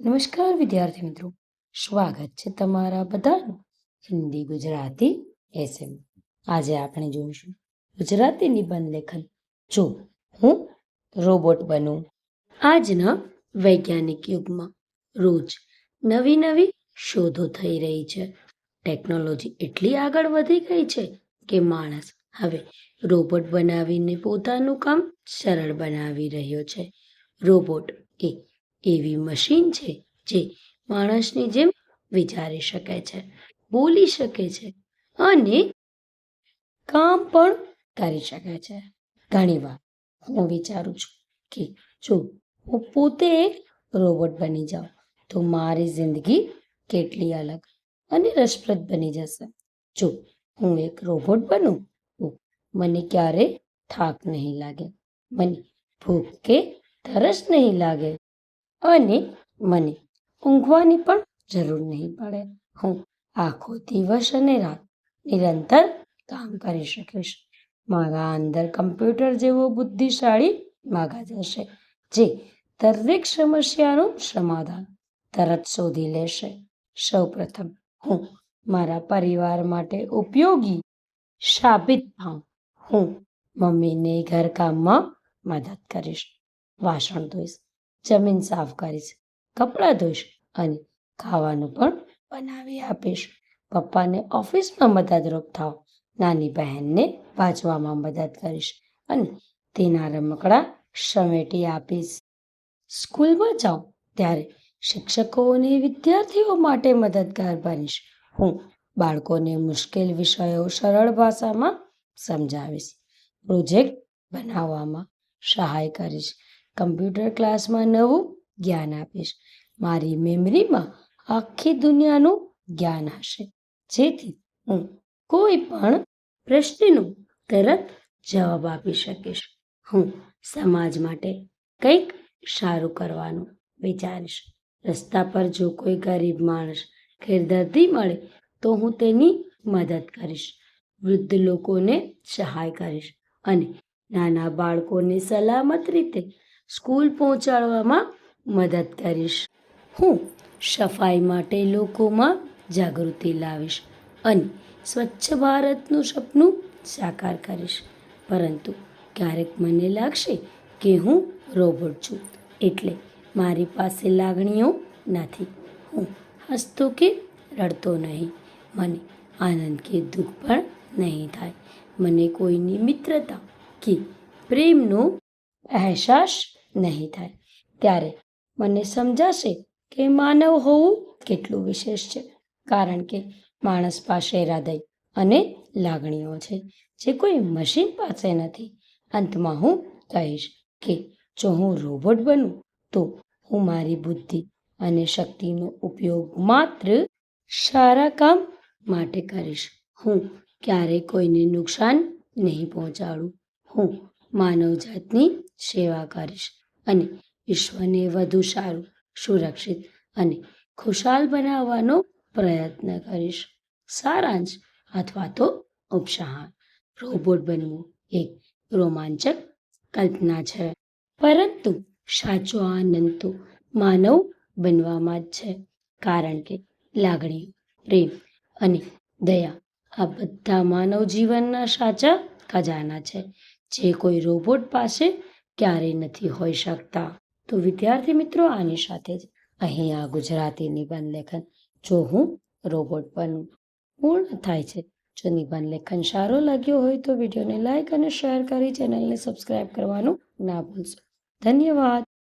નમસ્કાર, વિદ્યાર્થી મિત્રો. સ્વાગત છે તમારા બધાનું હિન્દી ગુજરાતી એસએમ. આજે આપણે જોઈશું ગુજરાતી નિબંધ લેખન. જો હું રોબોટ બનું. આજના વૈજ્ઞાનિક યુગમાં રોજ નવી નવી શોધો થઈ રહી છે. ટેકનોલોજી એટલી આગળ વધી ગઈ છે કે માણસ હવે રોબોટ બનાવીને પોતાનું કામ સરળ બનાવી રહ્યો છે. રોબોટ એ એવી મશીન છે જે માણસની જેમ વિચારી શકે છે, બોલી શકે છે અને કામ પણ કરી શકે છે. ઘણીવાર હું વિચારું છું કે જો હું પોતે એક રોબોટ બની જાઉં તો મારી જિંદગી કેટલી અલગ અને રસપ્રદ બની જશે. જો હું એક રોબોટ બનું તો મને ક્યારે થાક નહીં લાગે, મને ભૂખ કે તરસ નહીં લાગે અને મને ઊંઘવાની પણ જરૂર નહીં પડે. હું આખો દિવસ અને રાત નિરંતર કામ કરી શકીશ. મારા અંદર કમ્પ્યુટર જેવો બુદ્ધિશાળી માગા જશે, જે દરેક સમસ્યાનું સમાધાન તરત શોધી લેશે. સૌપ્રથમ, હું મારા પરિવાર માટે ઉપયોગી સાબિત થાઉં. હું મમ્મીને ઘરકામમાં મદદ કરીશ. વાસણ ધોઈશ. જમીન સાફ કરીશ, કપડાં ધોઈશ અને ખાવાનું પણ બનાવી આપીશ. પપ્પાને ઓફિસમાં મદદરૂપ થાવ, નાની બહેનને વાંચવામાં મદદ કરીશ અને તેના રમકડા સમેટી આપીશ. સ્કૂલમાં જાઉં ત્યારે શિક્ષકો અને વિદ્યાર્થીઓ માટે મદદગાર બનીશ. હું બાળકોને મુશ્કેલ વિષયો સરળ ભાષામાં સમજાવીશ, પ્રોજેક્ટ બનાવવામાં સહાય કરીશ કમ્પ્યુટર ક્લાસમાં નવું જ્ઞાન આપીશ. મારી મેમરીમાં આખી દુનિયાનું જ્ઞાન હશે. જેથી હું કોઈ પણ પ્રશ્નનો તરત જવાબ આપી શકીશ. હું સમાજ માટે કંઈક સારું કરવાનું વિચારીશ. રસ્તા પર જો કોઈ ગરીબ માણસ કે મળે, તો હું તેની મદદ કરીશ. વૃદ્ધ લોકોને સહાય કરીશ અને નાના બાળકોને સલામત રીતે સ્કૂલ પહોંચાડવામાં મદદ કરીશ. હું સફાઈ માટે લોકોમાં જાગૃતિ લાવીશ અને સ્વચ્છ ભારતનું સપનું સાકાર કરીશ. પરંતુ ક્યારેક મને લાગશે કે હું રોબોટ છું એટલે મારી પાસે લાગણીઓ નથી. હું હસતો કે રડતો નહીં. મને આનંદ કે દુઃખ પણ નહીં થાય. મને કોઈની મિત્રતા કે પ્રેમનો અહેસાસ નહીં થાય. ત્યારે મને સમજાશે કે માનવ હોવું કેટલું વિશેષ છે, કારણ કે માણસ પાસે હૃદય અને લાગણીઓ છે, જે કોઈ મશીન પાસે નથી. અંતમાં હું કહીશ કે જો હું રોબોટ બનું, તો હું મારી બુદ્ધિ અને શક્તિનો ઉપયોગ માત્ર સારા કામ માટે કરીશ. હું ક્યારેય કોઈને નુકસાન નહીં પહોંચાડું. હું માનવજાતની સેવા કરીશ. અને વિશ્વને વધુ સારું, સુરક્ષિત અને ખુશાલ બનાવવાનો પ્રયત્ન કરીશ. સારાંશ અથવા તો ઉપસાહ રોબોટ બનવું એક રોમાંચક કલ્પના છે. પરંતુ સાચો આનંદ તો માનવ બનવામાં જ છે. કારણ કે લાગણીઓ, પ્રેમ અને દયા આ બધા માનવ જીવનના સાચા ખજાના છે. જે કોઈ રોબોટ પાસે ક્યારેય નથી હોઈ શકતા. તો વિદ્યાર્થી મિત્રો, આની સાથે જ અહીં આ ગુજરાતી નિબંધ લેખન જો હું રોબોટ બનું પૂર્ણ થાય છે, જો નિબંધ લેખન સારો લાગ્યો હોય તો વિડીયોને લાઇક અને શેર કરી ચેનલને સબસ્ક્રાઈબ કરવાનું ના ભૂલશો. ધન્યવાદ.